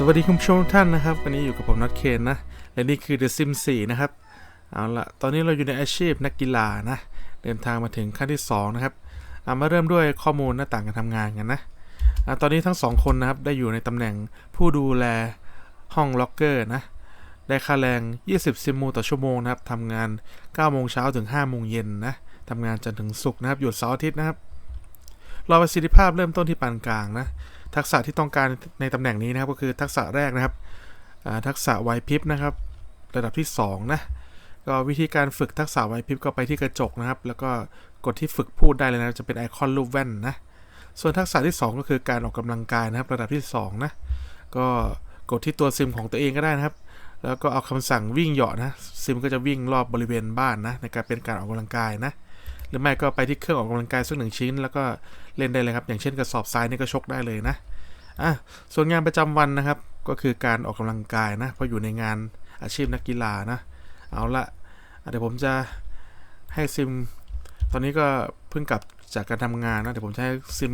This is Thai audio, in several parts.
สวัสดีคุณผู้ชมทุกท่านนะครับ วันนี้อยู่กับผมนัทเคนนะ และนี่คือ The Sim 4 นะครับ เอาละตอนนี้เราอยู่ในอาชีพนักกีฬานะ เดินทางมาถึงขั้นที่ 2 นะครับเอามาเริ่มด้วยข้อมูลหน้าต่างการทำงานกันนะอตอนนี้ทั้งสองคนนะครับ ได้อยู่ในตำแหน่งผู้ดูแลห้องล็อกเกอร์นะ ได้ค่าแรง 20 ซิมูต่อชั่วโมงนะครับทำงาน 9 โมงเช้าถึง 5 โมงเย็นนะทำงานจนถึงศุกร์นะครับ หยุดเสาร์อาทิตย์นะครับ รอประสิทธิภาพเริ่มต้นที่ปานกลางนะ ทักษะที่ต้องการในตำแหน่งนี้นะครับก็คือทักษะแรกนะครับทักษะไวพริบนะครับ ระดับที่2นะก็วิธีการฝึกทักษะไวพริบก็ไปที่กระจกนะครับ แล้วก็กดที่ฝึกพูดได้เลยนะจะเป็นไอคอนรูปแว่นนะส่วนทักษะที่ 2 ก็คือการออกกำลังกายนะครับ ระดับที่2นะก็กดที่ตัวซิมของตัวเองก็ได้นะครับ แล้วก็เอาคำสั่งวิ่งเหยาะนะซิมก็จะวิ่งรอบบริเวณบ้านนะในการเป็นการออกกำลังกายนะ หรือไม่ก็ไปที่เครื่องออกกำลังกายสักหนึ่งชิ้น แล้วก็เล่นได้เลยครับ อย่างเช่นกระสอบทรายนี่ก็ชกได้เลยนะอะส่วนงานประจำวันนะครับ ก็คือการออกกำลังกายนะเพราะอยู่ในงานอาชีพนักกีฬานะเอาละเดี๋ยวผมจะให้ซิม ตอนนี้ก็เพิ่งกลับจากการทำงานนะเดี๋ยวผมจะให้ซิม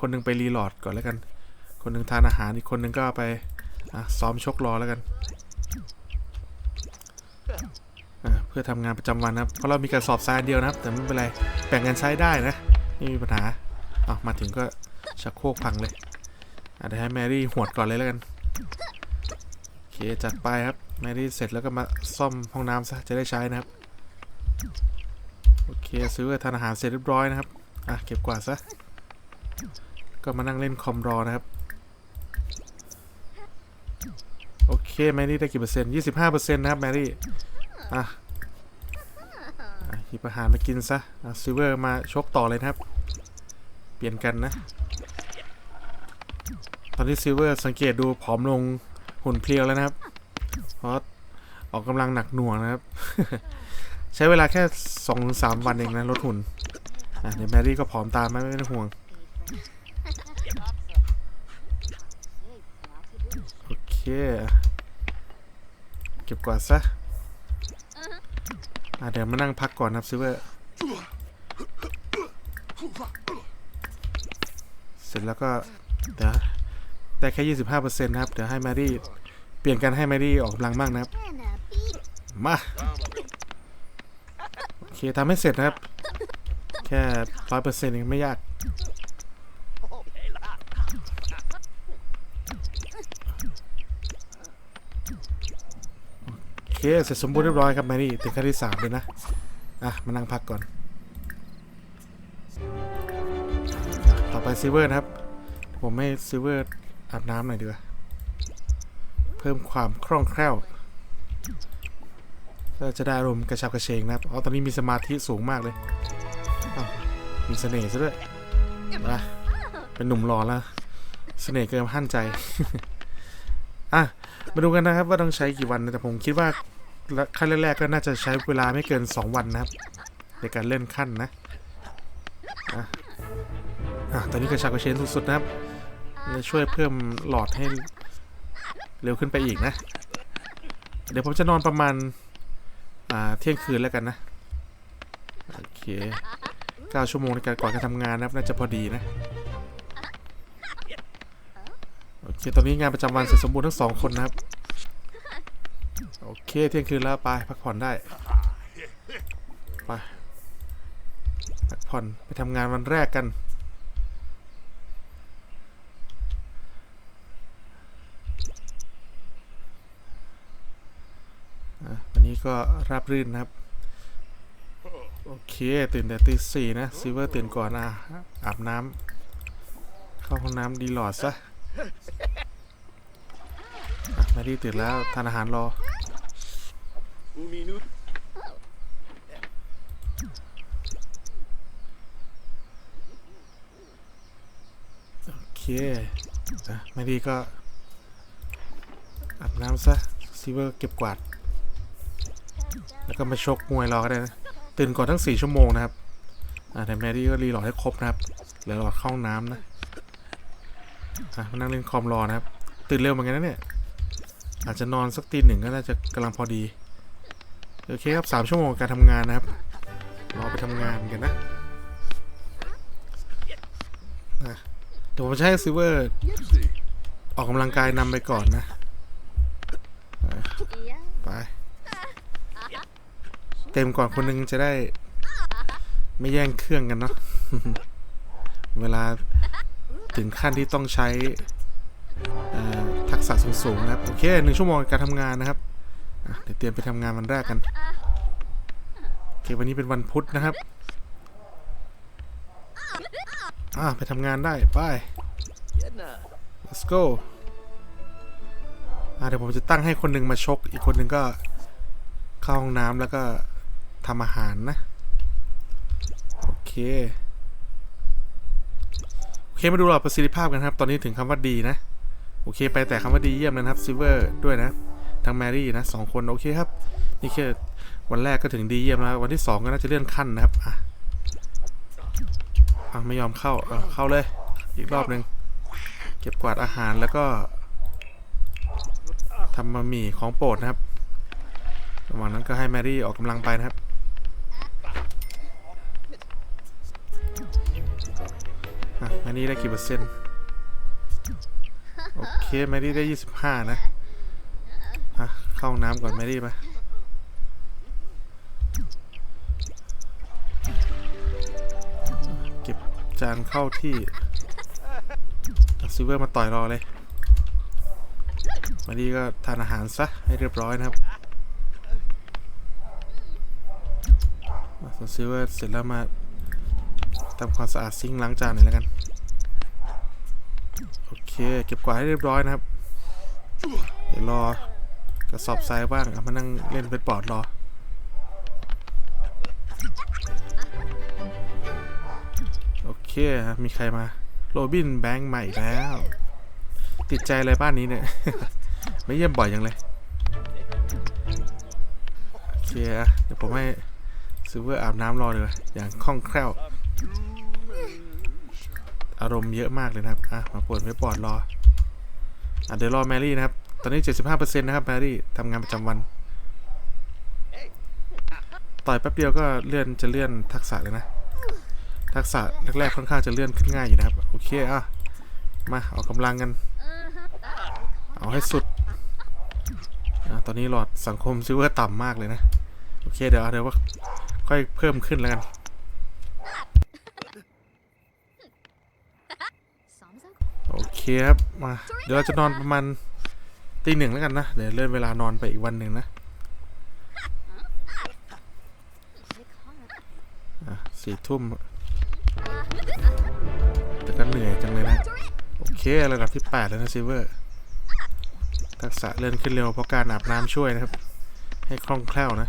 คนหนึงไปรีโหลดก่อนแล้วกัน คนหนึงทานอาหารอีกคนหนึงก็ไปอะซ้อมชกรอแล้วกัน เพื่อทำงานประจำวันนะครับเพราะเรามีกระสอบทรายเดียวนะครับ แต่ไม่เป็นไรแบ่งกันใช้ได้นะไม่มีปัญหาอะมาถึงก็ชักโครกพังเลยอะเดี๋ยวให้แมรี่หวดก่อนเลยแล้วกันโอเคจัดไปครับแมรี่เสร็จแล้วก็มาซ่อมห้องน้ำซะจะได้ใช้นะครับโอเคซื้อทานอาหารเสร็จเรียบร้อยนะครับอะเก็บกวาดซะก็มานั่งเล่นคอมรอนะครับโอเคแมรี่ได้กี่เปอร์เซ็นต์ยี่สิบห้าเปอร์เซ็นต์นะครับแมรี่อะ หยิบอาหารมากินซะซิลเวอร์มาชกต่อเลยนะครับ เปลี่ยนกันนะ ตอนนี้ซิลเวอร์สังเกตดูผอมลงหุ่นเพลียวแล้วนะครับ เพราะออกกำลังหนักหน่วงนะครับ ใช้เวลาแค่สองสามวันเองนะลดหุ่นอะเดี๋ยวแมรี่ก็ผอมตามไม่ไม่ต้องห่วง โอเค เก็บกวาดซะ อะเดี๋ยวมานั่งพักก่อนนะครับซิเวอร์เสร็จแล้วก็เดี๋ยวได้แค่ยี่สิบห้าเปอร์เซ็นต์นะครับ เดี๋ยวให้แมรี่เปลี่ยนกันให้แมรี่ออกกำลังบ้างนะครับ มา โอเคทำให้เสร็จนะครับ แค่ร้อยเปอร์เซ็นต์เองไม่ยาก เค เสร็จสมบูรณ์เรียบร้อยครับแมรี่ถึงขั้นที่สามเลยนะ อะ มานั่งพักก่อน ต่อไปซิเวอร์นะครับ ผมให้ซิเวอร์อาบน้ำหน่อยดีกว่า เพิ่มความคล่องแคล่วจะได้อารมณ์กระชับกระเฉงนะครับ อ๋อ ตอนนี้มีสมาธิสูงมากเลย มีเสน่ห์ซะด้วยมาเป็นหนุ่มหล่อแล้ว เสน่ห์เกินหั่นใจ อะมาดูกันนะครับว่าต้องใช้กี่วันนะแต่ผมคิดว่าขั้นแรกๆก็น่าจะใช้เวลาไม่เกิน 2 วันนะครับ ในการเลื่อนขั้นนะอะอะตอนนี้กระชับกระเฉงสุดๆนะครับจะช่วยเพิ่มหลอดให้เร็วขึ้นไปอีกนะ เดี๋ยวผมจะนอนประมาณอ่าเที่ยงคืนแล้วกันนะ โอเค9ชั่วโมงในการก่อนการทำงานนะครับน่าจะพอดีนะ โอเคตอนนี้งานประจำวันเสร็จสมบูรณ์ทั้งสองคนนะครับ โอเคเที่ยงคืนแล้วไปพักผ่อนได้ ไป พักผ่อนไปทำงานวันแรกกัน วันนี้ก็ราบรื่นนะครับ โอเค ตื่นแต่ตีสี่นะซิเวอร์ตื่นก่อนอะอาบน้ำเข้าห้องน้ำดีหลอดซะ อะแมรี่ตื่นแล้วทานอาหารรอ海ぬโอเคอะแมรี่ก็อาบน้ำซะซิเวอร์เก็บกวาด แล้วก็มาชกมวยรอก็ได้นะ ตื่นก่อนทั้ง 4 ชั่วโมงนะครับอ่าแต่แมรี่ก็รีโหลอดให้ครบนะครับเหลือหลอดเข้าห้องน้ำนะอะมานั่งเล่นคอมรอนะครับ ตื่นเร็วเหมือนกันนะเนี่ย อาจจะนอนสักตีหนึ่งก็น่าจะกำลังพอดีโอเคครับสามชั่วโมงการทำงานนะครับรอไปทำงานกันนะนะเดี๋ยวผมจะให้ซิเวอร์ออกกำลังกายนำไปก่อนนะไปเต็มก่อนคนหนึงจะได้ ไม่แย่งเครื่องกันเนาะเวลาถึงขั้นที่ต้องใช้อ่อ ทักษะสูงๆนะครับ โอเคหนึ่งชั่วโมงการทำงานนะครับเดี๋ยวเตรียมไปทำงานวันแรกกัน โอเค วันนี้เป็นวันพุธนะครับ อะไปทำงานได้ ไป let's go อะเดี๋ยวผมจะตั้งให้คนหนึ่งมาชก อีกคนหนึ่งก็เข้าห้องน้ำแล้วก็ทำอาหารนะ โอเคโอเคมาดูหลอดประสิทธิภาพกันครับ ตอนนี้ถึงคำว่าดีนะ โอเค ไปแต่คำว่าดีเยี่ยมเลยนะครับซิเวอร์ด้วยนะทั้งแมรี่นะสองคนโอเคครับ นี่แค่วันแรกก็ถึงดีเยี่ยมแล้ว วันที่สองก็น่าจะเลื่อนขั้นนะครับอะอะไม่ยอมเข้าเอเข้าเลย อีกรอบหนึ่งเก็บกวาดอาหารแล้วก็ทำมามี่ของโปรดนะครับระหว่างนั้นก็ให้แมรี่ออกกำลังไปนะครับ อะแมรี่ได้กี่เปอร์เซ็นต์ โอเคแมรี่ได้ยี่สิบห้านะอะเข้าห้องน้ำก่อนแมรี่มาเก็บจานเข้าที่ซิเวอร์มาต่อยรอเลยมาดีก็ทานอาหารซะให้เรียบร้อยนะครับมาส่วนซิเวอร์เสร็จแล้วมาทำความสะอาดซิงค์ล้างจานหน่อยแล้วกัน โอเค เก็บกวาดให้เรียบร้อยนะครับ เดี๋ยวรอกระสอบทรายบ้างเอามานั่งเล่นเป็นบอดรอ โอเคมีใครมา โรบินแบงค์ใหม่แล้ว ติดใจอะไรบ้านนี้เนี่ย ไม่เยี่ยมบ่อยอยังเลย โอเคอเดี๋ยวผมให้ซิลเวอร์อาบน้ำรอเลยวะอย่างคล่องแคล่ว อารมณ์เยอะมากเลยนะครับ อะ มาปวดไม่ปอดรอ อะเดี๋ยวรอแมรี่นะครับ ตอนนี้ 75%นะครับแมรี่ทำงานประจำวัน ต่อยแป๊บเดียวก็เลื่อนจะเลื่อนทักษะเลยนะ ทักษะแรกๆค่อนข้างจะเลื่อนขึ้นง่ายอยู่นะครับ โอเค อะ มาออกกำลังกัน เอาให้สุด อะ ตอนนี้หลอดสังคมซิเวอร์ต่ำมากเลยนะ โอเค เดี๋ยวเดี๋ยวว่าค่อยเพิ่มขึ้นแล้วกัน โอเคครับ มา เดี๋ยวเราจะนอนประมาณตีหนึ่งแล้วกันนะ เดี๋ยวเลื่อนเวลานอนไปอีกวันหนึ่งนะอะสี่ทุ่มแต่ก็เหนื่อยจังเลยนะ โอเคระดับที่ 8 แล้วนะซิเวอร์ ทักษะเลื่อนขึ้นเร็วเพราะการอาบน้ำช่วยนะครับ ให้คล่องแคล่วนะ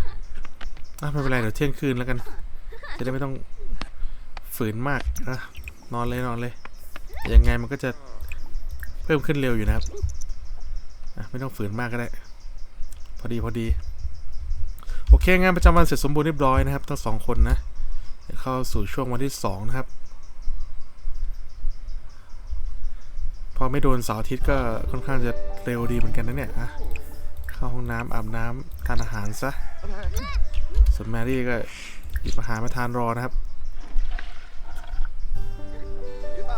อะไม่เป็นไรเดี๋ยวเที่ยงคืนแล้วกัน จะได้ไม่ต้องฝืนมากอะนอนเลยนอนเลย ยังไงมันก็จะ เพิ่มขึ้นเร็วอยู่นะครับไม่ต้องฝืนมากก็ได้ พอดีพอดี โอเคงานประจำวันเสร็จสมบูรณ์เรียบร้อยนะครับทั้งสองคนนะเข้าสู่ช่วงวันที่สองนะครับ พอไม่โดนเสาร์อาทิตย์ก็ค่อนข้างจะเร็วดีเหมือนกันนะเนี่ยอะเข้าห้องน้ำอาบน้ำทานอาหารซะส่วนแมรี่ก็หยิบอาหารมาทานรอนะครับ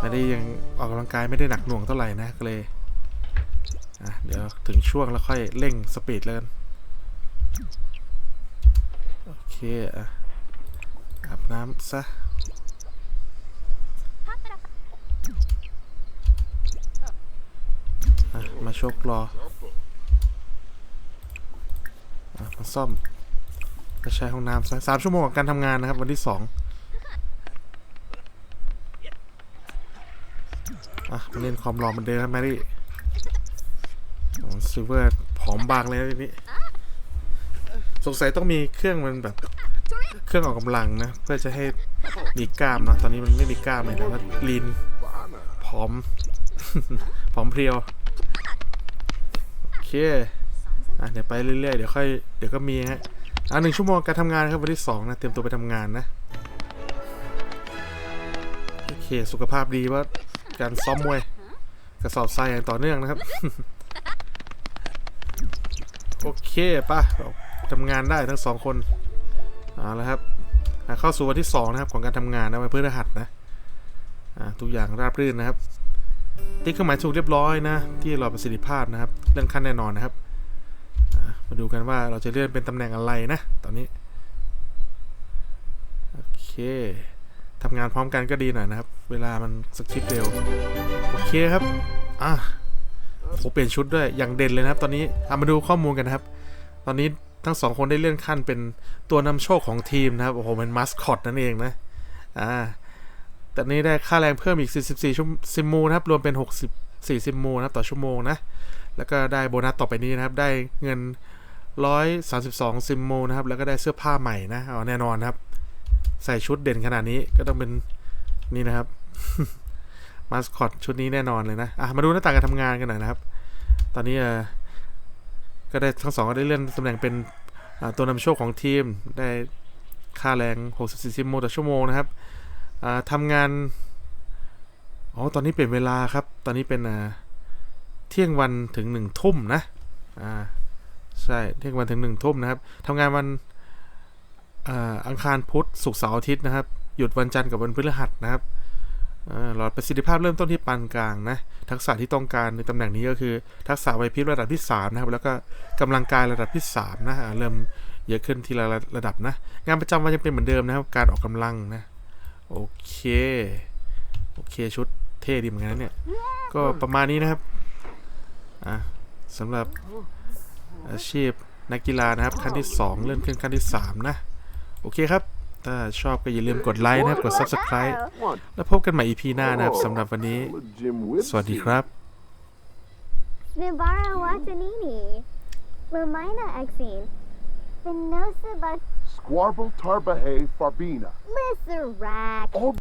แมรี่ยังออกกำลังกายไม่ได้หนักหน่วงเท่าไหร่นะก็เลยอะเดี๋ยวถึงช่วงแล้วค่อยเร่งสปีดเลยกันโอเคอะอาบน้ำซะอะมาชกรออะมาซ่อมก็ใช้ห้องน้ำสามชั่วโมงการทำงานนะครับ วันที่สอง อะมาเล่นคอมรอเหมือนเดิมครับแมรี่โอ้ซิลเวอร์ผอมบางเลยนะทีนี้สงสัยต้องมีเครื่องมันแบบเครื่องออกกำลังนะ เพื่อจะให้มีกล้ามนะตอนนี้มันไม่มีกล้ามเลยแต่ว่าลีนผอม ผอมเพรียว โอเค อะเดี๋ยวไปเรื่อยๆ เดี๋ยวค่อยเดี๋ยวก็มีฮะอะหนึ่งชั่วโมงการทำงานครับวันที่สองนะ เตรียมตัวไปทำงานนะ โอเค สุขภาพดีว่า การซ้อมมวยกระสอบทรายอย่างต่อเนื่องนะครับ โอเคปะทำงานได้ทั้งสองคนเอาละครับเข้าสู่วันที่สองนะครับของการทำงานนะวันพฤหัสนะทุกอย่างราบรื่นนะครับติ๊กเครื่องหมายถูกเรียบร้อยนะ ที่รอประสิทธิภาพนะครับเลื่อนขั้นแน่นอนนะครับมาดูกันว่าเราจะเลื่อนเป็นตำแหน่งอะไรนะ ตอนนี้ โอเคทำงานพร้อมกันก็ดีหน่อยนะครับ เวลามันสคริปเร็ว โอเคครับ อะโหเปลี่ยนชุดด้วย อย่างเด่นเลยนะครับ ตอนนี้เอามาดูข้อมูลกันนะครับ ตอนนี้ทั้งสองคนได้เลื่อนขั้นเป็นตัวนำโชคของทีมนะครับ โอ้โห เป็นมัสคอตนั่นเองนะ อ่า แต่นี้ได้ค่าแรงเพิ่มอีก 44ชั่วซิมูนะครับ รวมเป็น64ซิมมูนะครับต่อชั่วโมงนะ แล้วก็ได้โบนัสต่อไปนี้นะครับ ได้เงิน 132ซิมมูนะครับ แล้วก็ได้เสื้อผ้าใหม่นะ เอาแน่นอนครับ ใส่ชุดเด่นขนาดนี้ก็ต้องเป็นนี่นะครับ มาสคอตชุดนี้แน่นอนเลยนะ อะ มาดูหน้าต่างการทำงานกันหน่อยนะครับ ตอนนี้เออก็ได้ทั้งสองก็ได้เลื่อนตำแหน่งเป็นตัวนำโชคของทีม ได้ค่าแรง 64ซิมมูต่อชั่วโมงนะครับอ่าทำงาน อ๋อ ตอนนี้เปลี่ยนเวลาครับ ตอนนี้เป็นเที่ยงวันถึงหนึ่งทุ่มนะ อ่า ใช่ เที่ยงวันถึงหนึ่งทุ่มนะครับทำงานวันอ่าอังคารพุธศุกร์เสาร์อาทิตย์นะครับ หยุดวันจันทร์กับวันพฤหัสนะครับ หลอดประสิทธิภาพเริ่มต้นที่ปานกลางนะ ทักษะที่ต้องการในตำแหน่งนี้ก็คือ ทักษะไวพริบระดับที่ 3 นะครับ แล้วก็กำลังกายระดับที่ 3 นะเริ่มเยอะขึ้นทีละระดับนะ งานประจำวันยังเป็นเหมือนเดิมนะครับ การออกกำลังนะ โอเค โอเคชุดเท่ดีเหมือนกันนะเนี่ย ก็ประมาณนี้นะครับ อะสำหรับอาชีพนักกีฬานะครับขั้นที่ 2 เลื่อนขึ้นขั้นที่ 3 นะ โอเคครับ ถ้าชอบก็อย่าลืมกดไลค์นะครับ กด Subscribe แล้วพบกันใหม่ EP หน้านะครับสำหรับวันนี้ Jim สวัสดีครับ Nibara Watanini. Lamina Exine. Venosa Bus. Squarble Tarbahe Farbina. Lisserac. All